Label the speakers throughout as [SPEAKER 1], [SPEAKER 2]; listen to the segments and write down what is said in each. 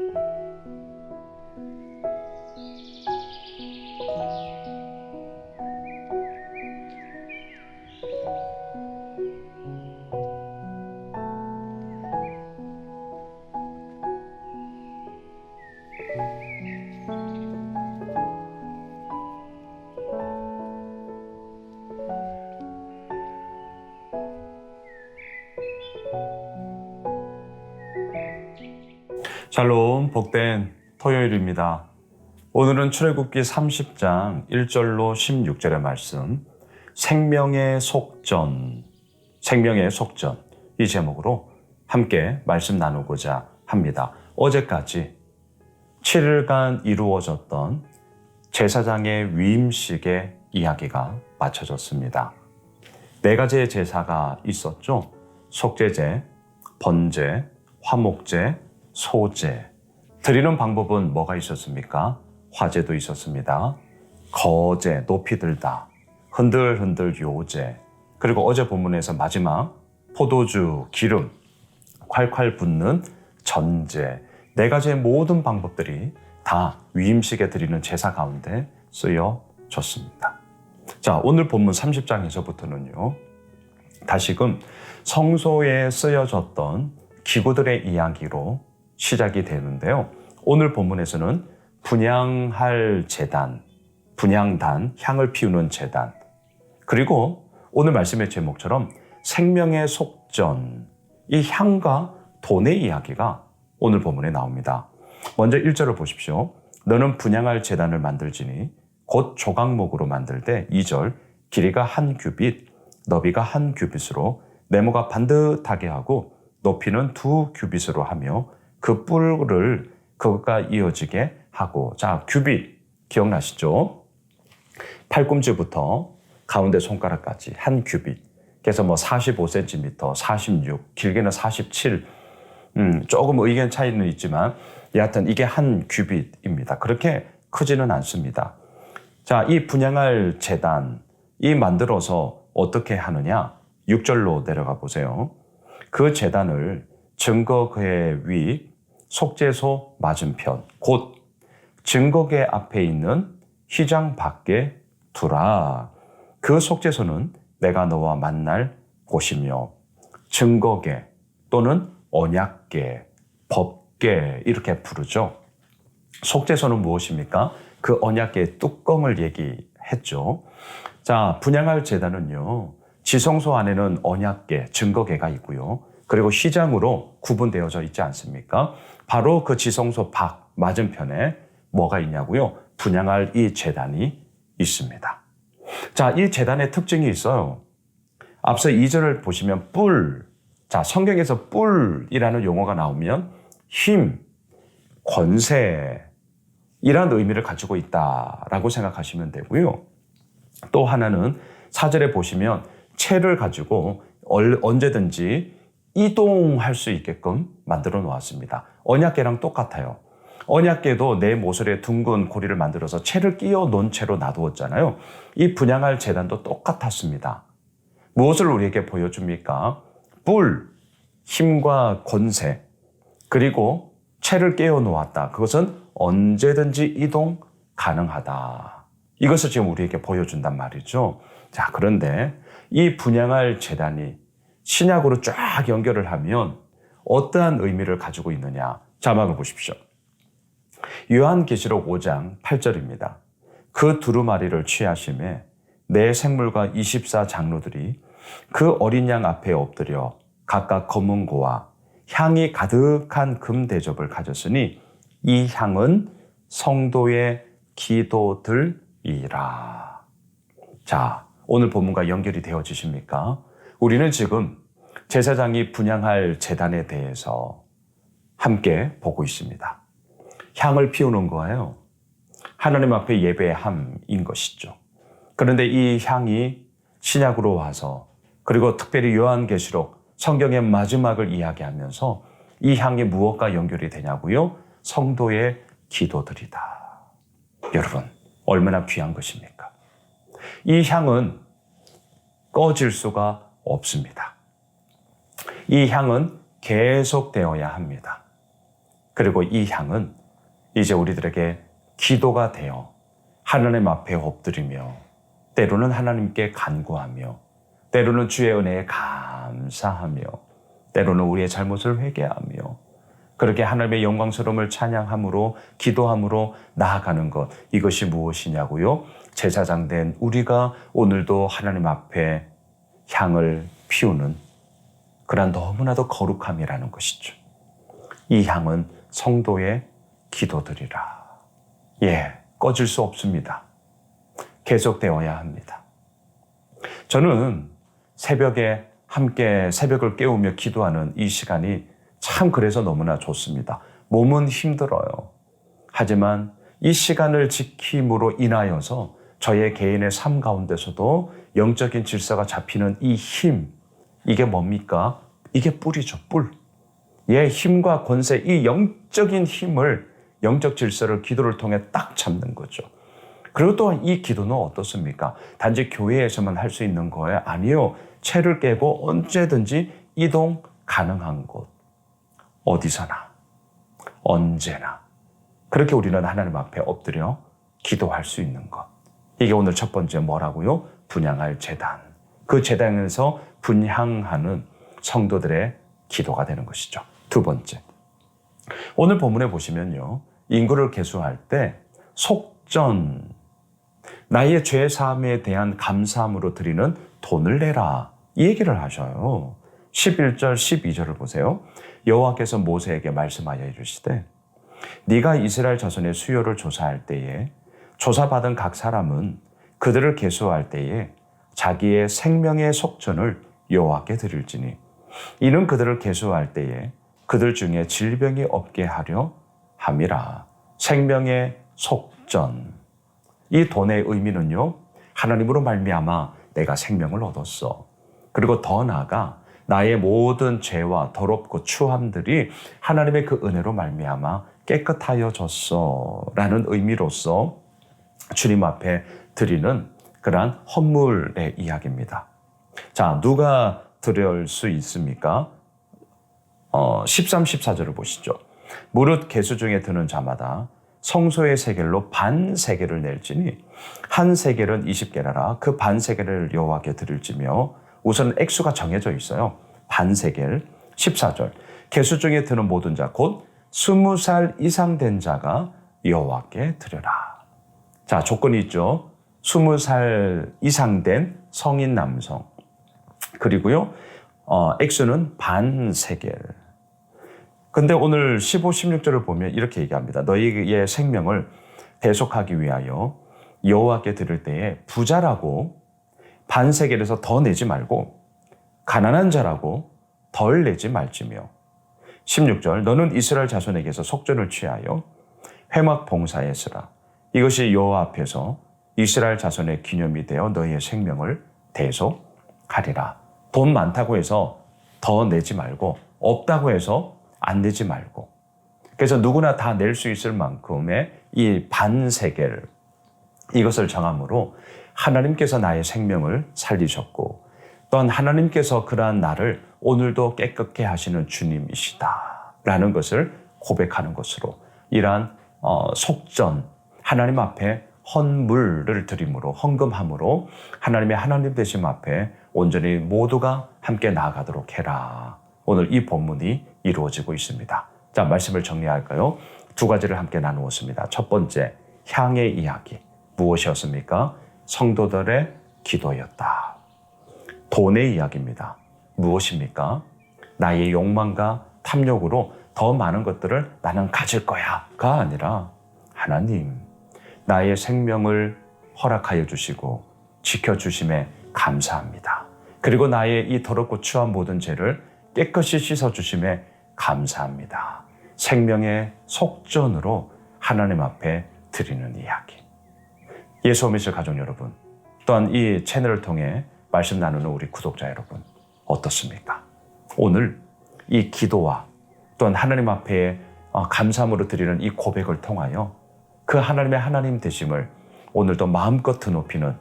[SPEAKER 1] Thank you. 샬롬 복된 토요일입니다. 오늘은 출애굽기 30장 1절로 16절의 말씀 생명의 속전 생명의 속전 이 제목으로 함께 말씀 나누고자 합니다. 어제까지 7일간 이루어졌던 제사장의 위임식의 이야기가 마쳐졌습니다. 네 가지의 제사가 있었죠. 속죄제, 번제, 화목제, 소제. 드리는 방법은 뭐가 있었습니까? 화제도 있었습니다. 거제, 높이 들다. 흔들흔들 요제. 그리고 어제 본문에서 마지막 포도주, 기름, 콸콸 붓는 전제. 네 가지의 모든 방법들이 다 위임식에 드리는 제사 가운데 쓰여졌습니다. 자, 오늘 본문 30장에서부터는요. 다시금 성소에 쓰여졌던 기구들의 이야기로 시작이 되는데요. 오늘 본문에서는 분양할 재단, 분양단, 향을 피우는 재단, 그리고 오늘 말씀의 제목처럼 생명의 속전, 이 향과 돈의 이야기가 오늘 본문에 나옵니다. 먼저 1절을 보십시오. 너는 분양할 재단을 만들지니 곧 조각목으로 만들 때 2절 길이가 한 규빗, 너비가 한 규빗으로 네모가 반듯하게 하고 높이는 두 규빗으로 하며 그 뿔을 그것과 이어지게 하고 자 규빗 기억나시죠? 팔꿈치부터 가운데 손가락까지 한 규빗 그래서 뭐 45cm, 46, 길게는 47 음, 조금 의견 차이는 있지만 여하튼 이게 한 규빗입니다. 그렇게 크지는 않습니다. 자, 이 분양할 재단 이 만들어서 어떻게 하느냐? 6절로 내려가 보세요. 그 재단을 증거궤 위 속죄소 맞은편 곧 증거궤 앞에 있는 휘장 밖에 두라. 그 속죄소는 내가 너와 만날 곳이며 증거궤 또는 언약궤, 법궤 이렇게 부르죠. 속죄소는 무엇입니까? 그 언약궤의 뚜껑을 얘기했죠. 자, 분양할 재단은요. 지성소 안에는 언약궤, 증거궤가 있고요. 그리고 시장으로 구분되어져 있지 않습니까? 바로 그 지성소 밖 맞은편에 뭐가 있냐고요? 분양할 이 재단이 있습니다. 자, 이 재단의 특징이 있어요. 앞서 2절을 보시면 뿔. 자, 성경에서 뿔이라는 용어가 나오면 힘, 권세, 이런 의미를 가지고 있다라고 생각하시면 되고요. 또 하나는 사절에 보시면 채를 가지고 언제든지 이동할 수 있게끔 만들어 놓았습니다. 언약계랑 똑같아요. 언약계도 내 모서리에 둥근 고리를 만들어서 채를 끼워 놓은 채로 놔두었잖아요. 이 분양할 재단도 똑같았습니다. 무엇을 우리에게 보여줍니까? 뿔, 힘과 권세, 그리고 채를 깨워 놓았다. 그것은 언제든지 이동 가능하다. 이것을 지금 우리에게 보여준단 말이죠. 자, 그런데 이 분양할 재단이 신약으로 쫙 연결을 하면 어떠한 의미를 가지고 있느냐? 자막을 보십시오. 요한계시록 5장 8절입니다. 그 두루마리를 취하심에 내 생물과 24 장로들이 그 어린 양 앞에 엎드려 각각 검은 고와 향이 가득한 금 대접을 가졌으니 이 향은 성도의 기도들이라. 자, 오늘 본문과 연결이 되어지십니까? 우리는 지금 제사장이 분양할 재단에 대해서 함께 보고 있습니다. 향을 피우는 거예요. 하나님 앞에 예배함인 것이죠. 그런데 이 향이 신약으로 와서 그리고 특별히 요한계시록 성경의 마지막을 이야기하면서 이 향이 무엇과 연결이 되냐고요? 성도의 기도들이다. 여러분, 얼마나 귀한 것입니까? 이 향은 꺼질 수가 없습니다. 이 향은 계속되어야 합니다. 그리고 이 향은 이제 우리들에게 기도가 되어 하나님 앞에 엎드리며 때로는 하나님께 간구하며 때로는 주의 은혜에 감사하며 때로는 우리의 잘못을 회개하며 그렇게 하나님의 영광스러움을 찬양함으로 기도함으로 나아가는 것 이것이 무엇이냐고요? 제사장 된 우리가 오늘도 하나님 앞에 향을 피우는 그러한 너무나도 거룩함이라는 것이죠. 이 향은 성도의 기도들이라. 예, 꺼질 수 없습니다. 계속되어야 합니다. 저는 새벽에 함께 새벽을 깨우며 기도하는 이 시간이 참 그래서 너무나 좋습니다. 몸은 힘들어요. 하지만 이 시간을 지킴으로 인하여서 저의 개인의 삶 가운데서도 영적인 질서가 잡히는 이 힘, 이게 뭡니까? 이게 뿔이죠, 뿔. 예, 힘과 권세, 이 영적인 힘을, 영적 질서를 기도를 통해 딱 잡는 거죠. 그리고 또한 이 기도는 어떻습니까? 단지 교회에서만 할 수 있는 거예요? 아니요. 채를 깨고 언제든지 이동 가능한 곳. 어디서나. 언제나. 그렇게 우리는 하나님 앞에 엎드려 기도할 수 있는 것. 이게 오늘 첫 번째 뭐라고요? 분양할 재단. 그 재단에서 분향하는 성도들의 기도가 되는 것이죠. 두 번째. 오늘 본문에 보시면요. 인구를 계수할 때 속전, 나의 죄 사함에 대한 감사함으로 드리는 돈을 내라. 이 얘기를 하셔요. 11절, 12절을 보세요. 여호와께서 모세에게 말씀하여 이르시되 네가 이스라엘 자손의 수요를 조사할 때에 조사받은 각 사람은 그들을 계수할 때에 자기의 생명의 속전을 여호와께 드릴지니. 이는 그들을 계수할 때에 그들 중에 질병이 없게 하려 함이라. 생명의 속전. 이 돈의 의미는요 하나님으로 말미암아 내가 생명을 얻었어. 그리고 더 나아가 나의 모든 죄와 더럽고 추함들이 하나님의 그 은혜로 말미암아 깨끗하여졌어라는 의미로서 주님 앞에 드리는 그러한 헌물의 이야기입니다. 자, 누가 드릴 수 있습니까? 어, 13, 14절을 보시죠. 무릇 개수 중에 드는 자마다 성소의 세겔로 반 세겔을 낼지니 한 세겔은 20개라라 그 반 세겔을 여호와께 드릴지며 우선 액수가 정해져 있어요. 반 세겔 14절 개수 중에 드는 모든 자 곧 20살 이상 된 자가 여호와께 드려라. 자, 조건이 있죠. 20살 이상 된 성인 남성. 그리고요. 어, 액수는 반 세겔. 근데 오늘 15, 16절을 보면 이렇게 얘기합니다. 너희의 생명을 대속하기 위하여 여호와께 드릴 때에 부자라고 반세겔에서 더 내지 말고 가난한 자라고 덜 내지 말지며 16절 너는 이스라엘 자손에게서 속전을 취하여 회막 봉사에 쓰라 이것이 여호와 앞에서 이스라엘 자손의 기념이 되어 너희의 생명을 대속하리라 돈 많다고 해서 더 내지 말고 없다고 해서 안 내지 말고. 그래서 누구나 다 낼 수 있을 만큼의 이 반세겔 이것을 정함으로 하나님께서 나의 생명을 살리셨고 또한 하나님께서 그러한 나를 오늘도 깨끗게 하시는 주님이시다라는 것을 고백하는 것으로 이러한 어, 속전 하나님 앞에 헌물을 드림으로 헌금함으로 하나님의 하나님 되심 앞에 온전히 모두가 함께 나아가도록 해라. 오늘 이 본문이 이루어지고 있습니다. 자, 말씀을 정리할까요? 두 가지를 함께 나누었습니다. 첫 번째, 향의 이야기. 무엇이었습니까? 성도들의 기도였다. 돈의 이야기입니다. 무엇입니까? 나의 욕망과 탐욕으로 더 많은 것들을 나는 가질 거야가 아니라 하나님, 나의 생명을 허락하여 주시고 지켜주심에 감사합니다. 그리고 나의 이 더럽고 추한 모든 죄를 깨끗이 씻어 주심에 감사합니다. 생명의 속전으로 하나님 앞에 드리는 이야기. 예수 오미실 가족 여러분, 또한 이 채널을 통해 말씀 나누는 우리 구독자 여러분, 어떻습니까? 오늘 이 기도와 또한 하나님 앞에 어, 감사함으로 드리는 이 고백을 통하여 그 하나님의 하나님 되심을 오늘도 마음껏 드높이는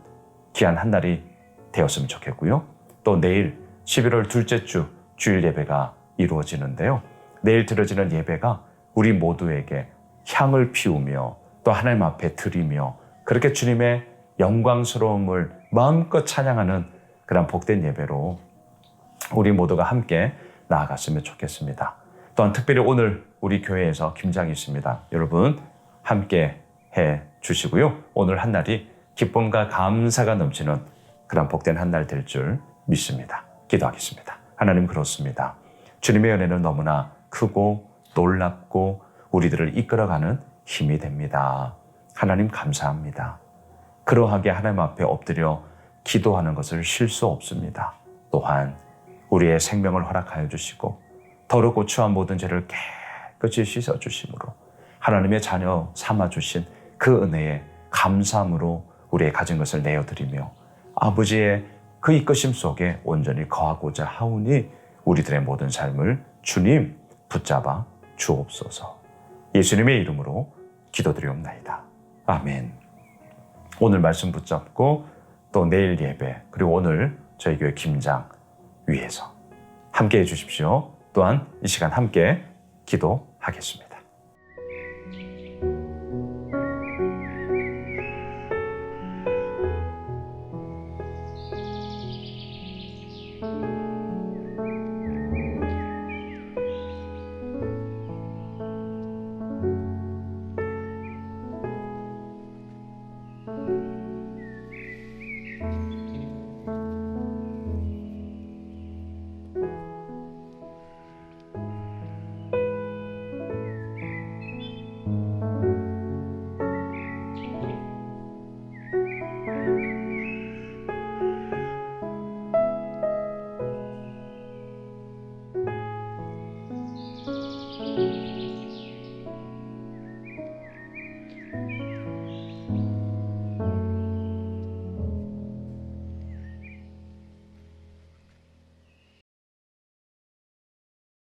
[SPEAKER 1] 귀한 한 날이 되었으면 좋겠고요. 또 내일 11월 둘째 주 주일 예배가 이루어지는데요. 내일 드려지는 예배가 우리 모두에게 향을 피우며 또 하나님 앞에 드리며 그렇게 주님의 영광스러움을 마음껏 찬양하는 그런 복된 예배로 우리 모두가 함께 나아갔으면 좋겠습니다. 또한 특별히 오늘 우리 교회에서 김장이 있습니다. 여러분 함께 해 주시고요. 오늘 한 날이 기쁨과 감사가 넘치는 그런 복된 한 날 될 줄 믿습니다. 기도하겠습니다. 하나님 그렇습니다. 주님의 은혜는 너무나 크고 놀랍고 우리들을 이끌어가는 힘이 됩니다. 하나님 감사합니다. 그러하게 하나님 앞에 엎드려 기도하는 것을 쉴수 없습니다. 또한 우리의 생명을 허락하여 주시고 더럽고 추한 모든 죄를 깨끗이 씻어 주심으로 하나님의 자녀 삼아 주신 그 은혜에 감사함으로 우리의 가진 것을 내어 드리며 아버지의 그 이끄심 속에 온전히 거하고자 하오니 우리들의 모든 삶을 주님 붙잡아 주옵소서. 예수님의 이름으로 기도드리옵나이다. 아멘. 오늘 말씀 붙잡고 또 내일 예배 그리고 오늘 저희 교회 김장 위해서 함께 해 주십시오. 또한 이 시간 함께 기도하겠습니다.